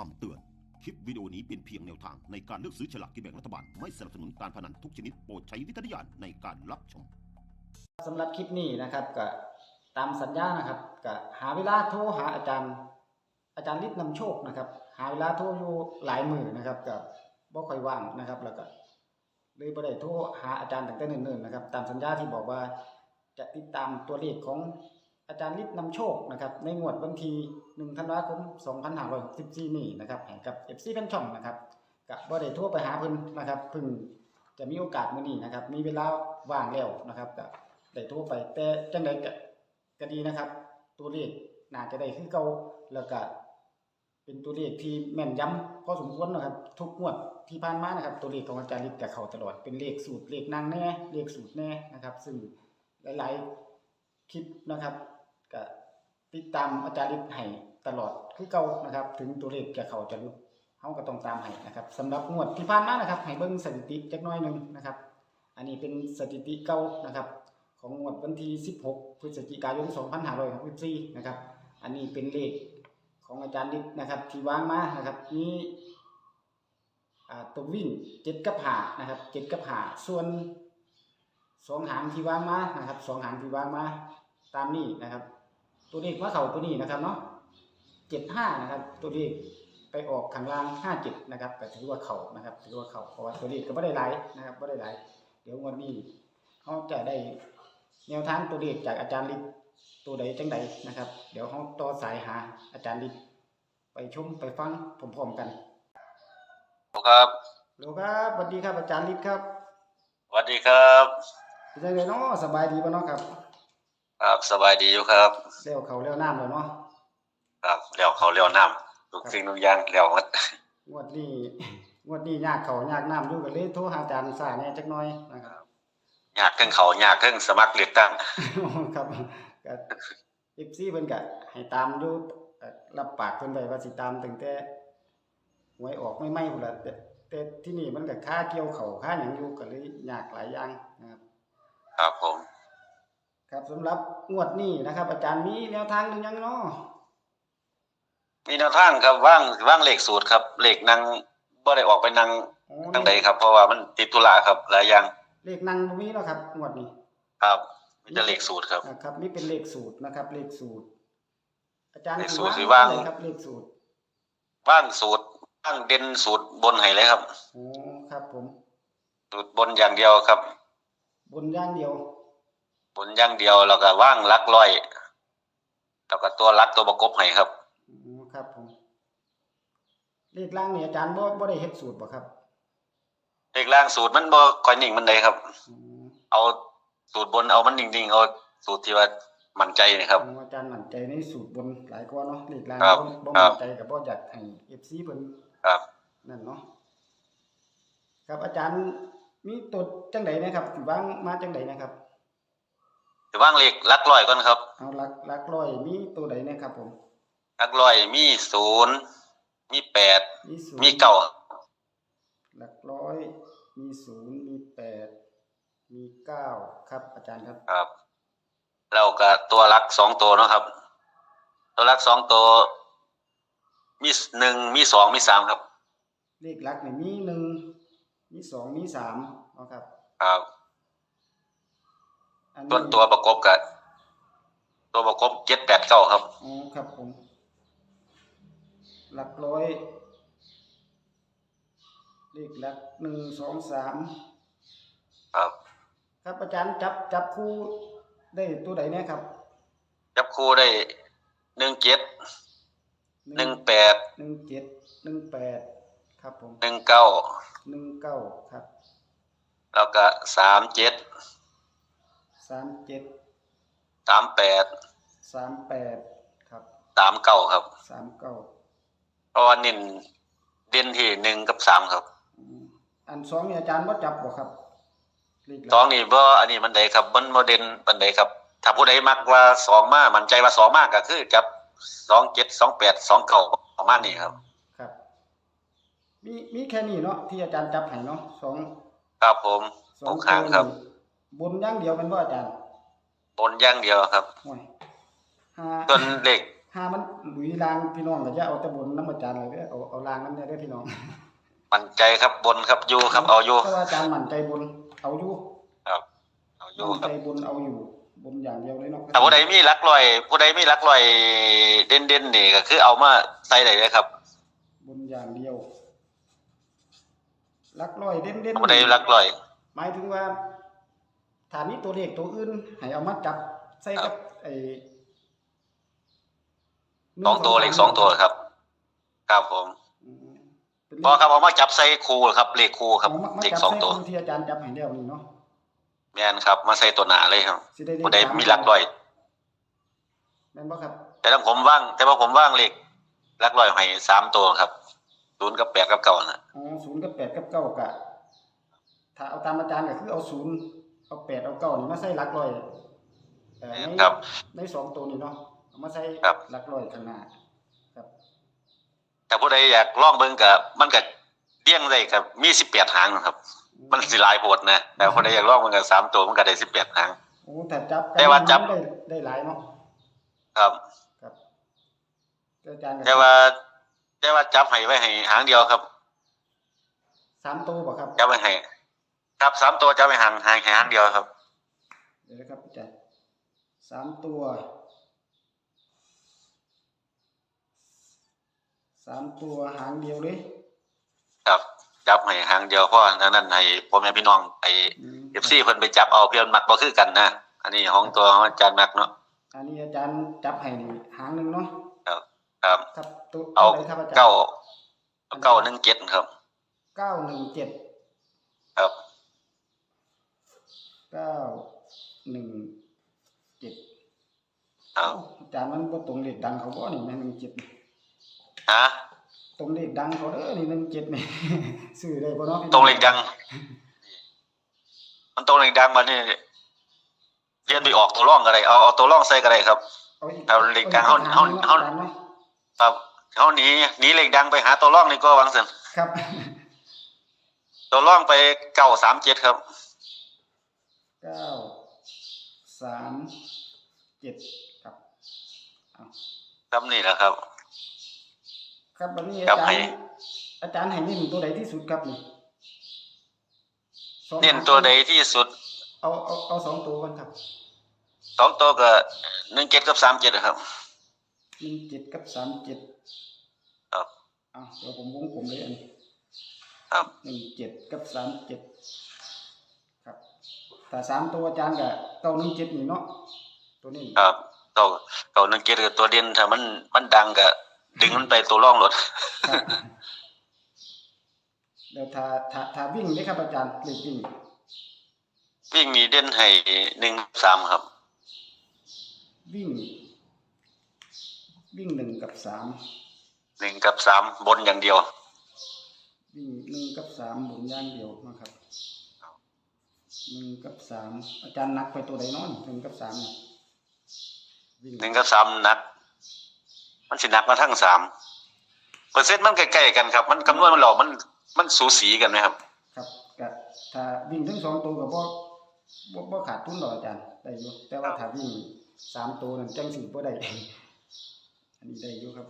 คำเตือน คลิปวิดีโอนี้เป็นเพียงแนวทางในการเลือกซื้อฉลากกินแบ่งรัฐบาล ไม่สนับสนุนการพนันทุกชนิดโปรดใช้วิจารณญาณในการรับชม สำหรับคลิปนี้นะครับก็ตามสัญญานะครับก็หาเวลาโทรหาอาจารย์ อาจารย์ฤทธิ์นำโชคนะครับ หาเวลาโทรอยู่หลายมือนะครับก็บ่ค่อยว่างนะครับ แล้วก็เลยบ่ได้โทรหาอาจารย์ตั้งแต่เนิ่นๆนะครับ ตามสัญญาที่บอกว่าจะติดตามตัวเลขของ อาจารย์ฤทธิ์นำโชคนะครับในงวดวันที่1ธันวาคม2564นี้นะครับให้กับ FC แฟนช่องนะครับก็บ่ได้โทรไปหาเพิ่นนะครับเพิ่งจะมีโอกาสมื้อนี้นะครับ มีเวลาว่างแล้วนะครับก็ได้โทรไปแต่จังใดก็ก็ดีนะครับ ตัวเลขน่าจะได้คือเก่าแล้วก็เป็นตัวเลขที่แม่นยำพอสมควรนะครับ ทุกงวดที่ผ่านมานะครับ ตัวเลขของอาจารย์ลิศกับเขาตลอดเป็นเลขสูตรเลขนางแน่เลขสูตรแน่นะครับ ซึ่งหลาย ๆคลิปนะครับ ก็ติดตามอาจารย์ลิศให้ตลอดคือเก่านะครับ ถึงตัวเลขจะเขาจะรู้เฮาก็ต้องตามให้นะครับสำหรับงวดที่ผ่านมานะครับให้เบิ่งสถิติจักน้อยหนึ่งนะครับ อันนี้เป็นสถิติเก่านะครับ ของงวดวันที่ 16 พฤศจิกายน 2564นะครับ อันนี้เป็นเลขของอาจารย์ฤทธิ์นะครับที่วางมานะครับมีอ่ตัววิ่ง7กับหานะครับ7กับหาส่วนสองหางที่วางมานะครับสองหางที่วางมาตามนี้นะครับ ตัวเลขว่าเขาตัวนี้นะครับเนาะ75นะครับ ตัวเลขไปออกข้างล่าง57นะครับแต่ถือว่าเขานะครับ ถือว่าเขาเพราะว่าตัวเลขก็ไม่ได้หลายนะครับไม่ได้หลายเดี๋ยววันนี้เขาจะได้แนวทางตัวเลขจากอาจารย์ลิศตัวใดจังใดนะครับ เดี๋ยวเขาต่อสายหาอาจารย์ลิศไปชมไปฟังพร้อมๆกันครับโลครับสวัสดีครับอาจารย์ลิศครับสวัสดีครับเป็นยังไงเนาะสบายดีป่ะเนาะครับ ครับสบายดีอยู่ครับเลี้ยวเขาเลี้ยวน้ำแล้วเนาะครับเลี้ยวเขาเลี้ยวน้ำทุกสิ่งทุกอย่างเลี้ยวหมดงวดนี้งวดนี้ยากเขายากน้ำอยู่กันเลยโทรหาอาจารย์สายแหน่จักหน่อยนะครับยากเครื่องเขายากเครื่องสมัครเลือกตั้งครับก็เอฟซีเพิ่นก็ให้ตามอยู่เอ่อรับปากเพิ่นไว้ว่าสิตามตั้งแต่หวยออกไม่ไม่พุ่นล่ะแต่แต่ที่นี่มันก็ค่าเกี่ยวเขาวค่าหยังอยู่ก็เลยยากหลายอย่างนะครับ ครับผม ครับสำหรับงวดนี้นะครับ อาจารย์มีแนวทางหรือยังเนาะมีแนวทางครับว่างว่างเลขสูตรครับเลขนั่งบ่ได้ออกไปนั่งโอ้ทางใดครับ เพราะว่ามันติดธุระครับหลายอย่างเลขนั่งบ่มีเนาะครับงวดนี้ครับมีแต่เลขสูตรครับ นะครับนี่เป็นเลขสูตรนะครับ เลขสูตร อาจารย์เลขสูตรสิสิว่างเท่ไหร่ครับเลขสูตรว่างสูตรว่างเด่นสูตรบนให้เลยครับ โอ้ครับผมสูตรบนอย่างเดียวครับ บนอย่างเดียวบ นอย่างเดียวแล้วก็ว่างหลักร้อยแล้วก็ตัวหลักตัวประกบให้ครับอ๋อครับผมเลขล่างนี่อาจารย์บ่บ่ได้เฮ็ดสูตรบ่ครับเลขล่างสูตรมันบ่ค่อยนิ่งมันใดครับอ๋อเอาสูตรบนเอามันนิ่งๆเอาสูตรที่ว่ามั่นใจนี่ครับอ๋ออาจารย์มั่นใจในสูตรบนหลายกว่าเนาะเลขล่างครับบ่บ่ครับมั่นใจก็บ่อยากให้ FC เพิ่น ครับ นั่นเนาะครับอาจารย์มีตัวจังไดนะครับสิวางมาจังไดนะครับ ถือว่างเลขหลักร้อยก่อนครับ เอาหลักหลักร้อยมีตัวใดนะครับผมหลักร้อยมีศูนย์มีแปดมีศูนย์มีเก้าหลักร้อย มีศูนย์มีแปดมีเก้าครับอาจารย์ครับครับแล้วก็ตัวหลักสองตัวเนาะครับ ตัวหลักสองตัว มีหนึ่งมีสองมีสามครับ เลขหลักนี่มีหนึ่งมีสองมีสามเอาครับ ครับ อันตันี้วตัวประกบกับตัวประกบเจ็ดแปดเก้าครับอ๋อครับผม หลักร้อย เลขหลักหนึ่งสองสามครับ ครับอาจารย์จับจับคู่ได้ตัวใดเนี่ยครับจับคู่ได้หนึ่งเจ็ดหนึ่งแปดหนึ่งเจ็ดหนึ่งแปดครับผมหนึ่งเก้าหนึ่งเก้าครับ แล้วก็สามเจ็ด สามเจ็ดสามแปดสามแปดครับสามเก้าครับ สามเก้าเพราะว่าเน้นเด่นที่หนึ่งกับสามครับอืมอันสองนี่อาจารย์ว่าจับบ่ครับเลขหลักสองนี่บ่อันนี้มันใดครับ มันบ่เด่นปานใดครับ ถ้าผู้ใดมักว่าสองมามั่นใจว่าสองมากก็คือจับสองเจ็ดสองแปดสองเก้าประมาณนี้ครับ ครับ มีมีแค่นี้เนาะที่อาจารย์จับให้เนาะสองครับผมสตอรงงข้างครับ ตัวนี่ บนอย่างเดียวเป็นว่าอาจารย์บนอย่างเดียวครับห่วยห้าส่วนเลขถ้ามันหลุยลางพี่น้องก็จะเอาแต่บนน้ำอาจารย์เลยเด้อเอาเอาลางน้ำเนี่ยเด้อพี่น้องมั่นใจครับบนครับอยู่ครับเอาอยู่ เพราะว่าอาจารย์มั่นใจบนเอาอยู่ครับเอาอยู่มั่นครัใจบ บนเอาอยู่ บนอย่างเดียวเลยเนาะถ้าผู้ใดมีหลักลอย ผู้ใดมีหลักลอยเด่นๆนี่ก็คือเอามาใส่ได้เลยครับบนอย่างเดียวลักร้อยเด่นเด่นผู้ใดหลักลอย หมายถึงว่า ฐานนี้ตัวเลขตัวอื่นให้เอามาจับใส่กับไอ้หนึ่สองตัวเลขสองตัวครับ ครับผมอืมเป็นพอครับเอามาจับใส่คู่ครับเลขคู่ครับอามามาเลขจับสองใส่ตัวคนที่อาจารย์จับให้แล้วนี่เนาะแม่นครับ มาใส่ตัวหนาเลยครับสิได้เลขผู้ใดสามีหลักลอยแม่นบ่ครับ แต่ถ้าผมว่าง แต่ว่าผมว่างเลขหลักลอยให้สามตัวครับศูนย์กับแปดกับเก้านะอ๋อศูนย์กับแปดกับเก้ากะถ้าเอาตามอาจารย์ก็คือเอาศูนย์ เอาแปดเอาเก้านี่มาใส่หลักร้อยเอ่อในครับในสองตัวนี้เนาะเอามาใส่ครับ หลักร้อยข้างหน้าครับ แต่ผู้ใดอยากลองเบิ่งกับมันก็เลี้ยงได้กับมีสิบแปดหางนะครับ มันสิหลายโพดนะแต่ผู้ใดอยากลองมันก็สามตัวมันก็ได้สิบแปดหาง โอ้แต่จับแต่ว่าจับ ได้ได้หลายเนาะครับ ครับอาจารย์ก็แต่ว่า แต่ว่าจับให้ไว้ให้หางเดียวครับสามตัวบ่ครับจับไว้ให้ ครับสามตัวจับไว้หางหางให้หางเดียวครับ เดี๋ยวนะครับอาจารย์สามตัวสามตัวหางเดียวเลยครับจับให้หางเดียวเพราะอันนั้นให้พ่อแม่พี่น้องไอ้อืมเอฟซีเพิ่นไปจับเอาเพื่อนมักบ่คือกันนะอันนี้ของตัวของอาจารย์มักเนาะอันนี้อาจารย์จับให้นี่หางหนึ่งเนาะครับครับครับตัวเอาตัวไหนครับอาจารย์เก้าเก้าหนึ่งเจ็ดครับเก้าหนึ่งเจ็ดครับ เก้าหนึ่งเจ็ดเอาอาจารย์มันบ่ตรงเลขดังเขาบ่นี่แม่หนึ่งเจ็ดฮะตรงเลขดังเขาเด้อนี่หนึ่งเจ็ดนี่ ซื้อได้บ่เนาะพี่น้อตรงเลขดัง มันตรงเลขดังมานี่เรียนไปออกตัวร่องก็ได้เอาเอาตัวร่องใส่ก็ได้ครับ เอาอีกเอาเลขดังเขาอีกเขาหเขานึ่งเนาะอาจารย์เนาะครับเขาหนีหนีเลขดังไปหาตัวร่องนี่ก็วางสินครับ ตัวร่องไปเก้าสามเจ็ดครับ เก้าสามเจ็ดครับเอาครับนี่แหละครับ ครับวันนี้ครัอาบจารให้ย์อาจารย์ให้เน้นตัวใดที่สุดครับนี่สองเน้นตัวใดที่สุด เอาเอาเอาสองตัวกันครับสองตัวก็หนึ่งเจ็ดกับสามเจ็ดครับหนึ่งเจ็ดกับสามเจ็ดครับเอาเดี๋ยวผมวงกลมเลยอันนี้ครับหนึ่งเจ็ดกับสามเจ็ดครับ แต่สามตัวอาจารย์กับเก้าหนึ่งเจ็ดนี่เนาะตัวนี้ครับเก้าเก้าหนึ่งเจ็ดกับตัวเด่นถ้ามันมันดังก็ดึงมันไปตัวร่องรถครับเดี๋ยวถ้าถ้าถ้าวิ่งนี่ครับอาจารย์เลขวิ่งวิ่งมีเด่นให้หนึ่งสามครับ วิ่ง วิ่งหนึ่งกับสามหนึ่งกับสามบนอย่างเดียว วิ่งหนึ่งกับสามบนอย่างเดียวนะครับ หนึ่งกับสามอาจารย์นักไปตัวใดเนอนหนึ่งกับสามนี่วิ่งหนึ่งกับสามหนัก มันสิหนักมาทั้งสามเปอร์เซ็นต์มันใกล้ๆกันครับ มันคำนวณมันหลอกมันมันสูสีกันไหมครับ ครับก็ถ้าวิ่งทั้งสองตัวกับบ่บ่บ่ขาดทุนหรอกอาจารย์ได้อยู่แต่ว่าถ้าวิ่งสามตัวนั่นจังสิบ่ได้อันนี้ได้อยู่ครับ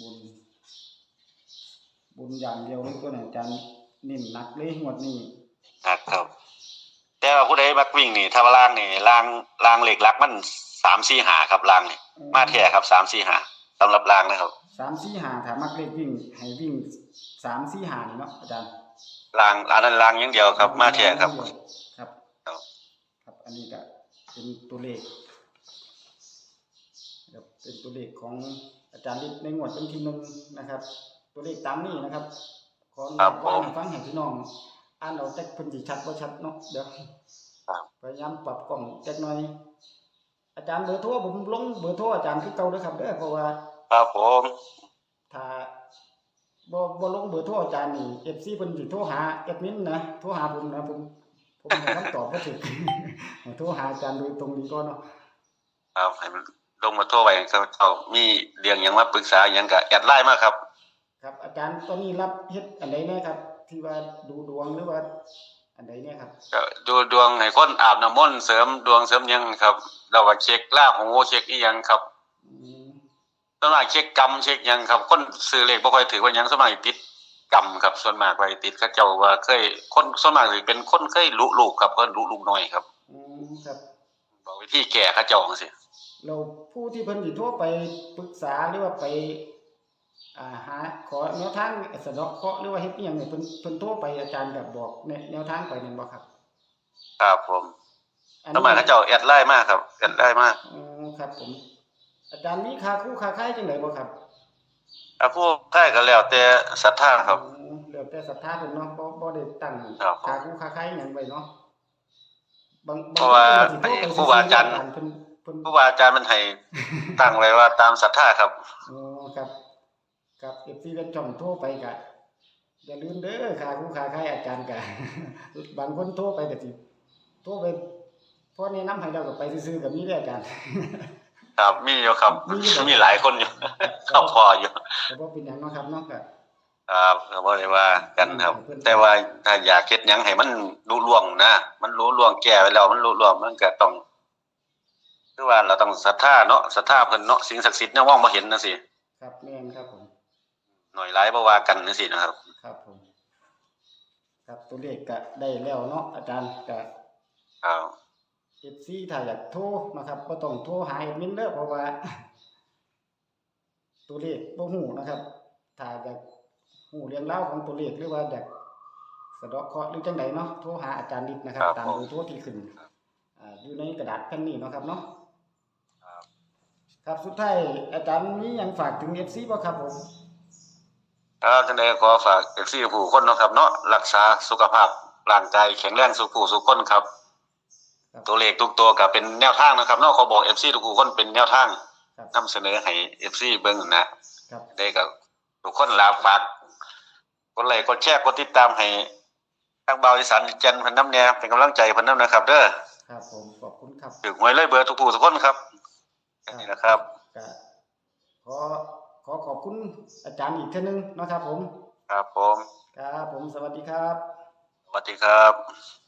บนบนอย่างเดียวเลยตัวนี้อาจารย์เน้นหนักเลยงวดนี้หนักครับ แต่ว่าผู้ใดมักวิ่งนี่ถ้าว่าล่างนี่ล่างล่างเหล็กลักมันสามสี่หาครับล่างนี่มาแท้ครับสามสี่หาสำหรับล่างนะครับสามสี่หาถ้ามักเลขวิ่งให้วิ่งสามสี่หานี่เนาะอาจารย์ล่างอันนั้นล่างอย่างเดียวครับ มาแท้ครับ ครับ ครับครับอันนี้ก็เป็นตัวเลขครับเป็นตัวเลขของอาจารย์ฤทธิ์ในงวดวันที่หนึ่งนะครับ ตัวเลขตามนี้นะครับขออนุครัญาบตผมว่าให้ฟังให้พี่น้อง อ่านเอาแต่เพิ่นสิชัดบ่ชัดเนาะเดี๋ยวครับพยายามปรับกล้องจักหน่อย อาจารย์เบอร์โทรผมลงเบอร์โทรอาจารย์คือเก่าเด้อครับเด้อเพราะว่าครับผมถ้าบ่บ่ลงเบอร์โทรอาจารย์นี่ FC เพิ่นสิโทรหาแอดมินนะโทรหาผมนะผมผมให้คำตอบบ่ถูกให้โทรหาอาจารย์โดยตรงนี้ก่อนเนาะครับให้มันลงมาโทรไปครับเขามีเรื่องหยังมาปรึกษาหยังก็แอดไลน์มาครับ ครับ อาจารย์ตอนนี้รับเฮ็ดอันใดแน่ครับ ที่ว่าดูดวงหรือว่า อันใดเนี่ยครับก็ดูดวงให้คนอาบน้ำมนต์เสริมดวงเสริมหยังครับเราก็เช็คลาหูเช็คอีหยังครับอืมส่วนมากเช็คกรรมเช็คหยังครับ คนซื้อเลขบ่ค่อยถือว่าหยังส่วนมากติดกรรมครับส่วนมากไปติดเขาเจ้าว่าเคยคนส่วนมากสิเป็นคนเคยลุลูกครับเพิ่นลุลูกน้อยครับอืมครับ บอกวิธีแก้เขาเจ้าจังซี่เราผู้ที่เพิ่นสิโทรไปปรึกษาหรือว่าไปอ่า หาขอแนวทางสะเดาะเคราะห์หรือว่าเฮ็ดอีหยังเนี่ยเพิ่นเพิ่นโทรไปอาจารย์ก็บอกแนแนวทางไปนั่นบ่ครับครับผมอันส่วนมากเขาเจ้าแอดไลน์มากครับแอดไลน์มากอืมครับ ผม อาจารย์มีค่าคู่ค่าค่ายจังไดบ่ครับถ้าผู้ใกล้ก็แล้วแต่ศรัทธาครับอืมแล้วแต่ศรัทธาเพิ่นเนาะบ่บ่ได้ตั้งครับผมค่าคู่ค่าค่ายหยังไว้เนาะบางบางเพราะว่าคนก็สิโทรไปครูบาอาจารย์เพิ่นเพิ่นครูบาอาจารย์มันให้ตั้งไว้ว่าตามศรัทธาครับอ๋อครับ ครับ FC เป็นช่องโทรไปก็อย่าลืมเด้อค่าคู่ค่าค่ายอาจารย์ก็บางคนโทรไปก็สิโทรไปพอแนะนำให้เราก็ไปซื่อๆก็มีเด้ออาจารย์ครับมีอยู่ครับมีอยู่ครับ มีหลายคนอยู่ครับพออยู่แต่บ่เป็นหยังเนาะครับเนาะก็ครับก็บ่ได้ว่ากันครับ แต่ว่าถ้าอยากเฮ็ดหยังให้มันรู้ล่วงนะมันรู้ล่วงแก้ไว้แล้วมันรู้ล่วงมันก็ต้องคือว่าเราต้องศรัทธาเนาะศรัทธาเพิ่นเนาะสิ่งศักดิ์สิทธิ์เนี่ยมองบ่เห็นจังซี่ครับแม่นครับผม หน่อยหลายบ่ว่ากันจังซี่นะครับ ครับผม ครับตัวเลขก็ได้แล้วเนาะอาจารย์ก็ครับ FC ถ้าอยากโทรนะครับบ่ต้องโทรหาแอดมินเด้อเพราะว่า ตัวเลขบ่ฮู้นะครับถ้าอยากฮู้เรื่องราวของตัวเลขหรือว่าอยากสะเดาะเคราะห์หรือจังไดเนาะโทรหาอาจารย์ดิษนะครับตามเบอร์โทรที่ขึ้นอ่าอยู่ในกระดาษแผ่นนี้เนาะครับเนาะครับ ครับสุดท้ายอาจารย์มีหยังฝากถึง FC บ่ครับผม ครับจังได๋ขอฝาก FC ผู้คนเนาะครับเนาะรักษาสุขภาพร่างกายแข็งแรงสุขผู้สุขคนครับ ครับ ตัวเลขทุกตัวก็เป็นแนวทางนะครับเนาะเขาบอก FC ทุกคนเป็นแนวทางครับนำเสนอให้ FC เบิ่งนะครับได้ก็ทุกคนลาฝากกดไลค์กดแชร์กดติดตามให้ทางเบาอีสานจันทร์เพิ่นนำแนวเป็นกำลังใจเพิ่นนำนะครับ เด้อครับผมขอบคุณครับ ถึงหวยเลยเบอร์ทุกผู้ทุกคนครับแค่นี้นะครับ ก็ขอข อขอบคุณอาจารย์อีกเท่านึงเนาะครับผม ครับผม ครับผมสวัสดีครับ สวัสดีครับ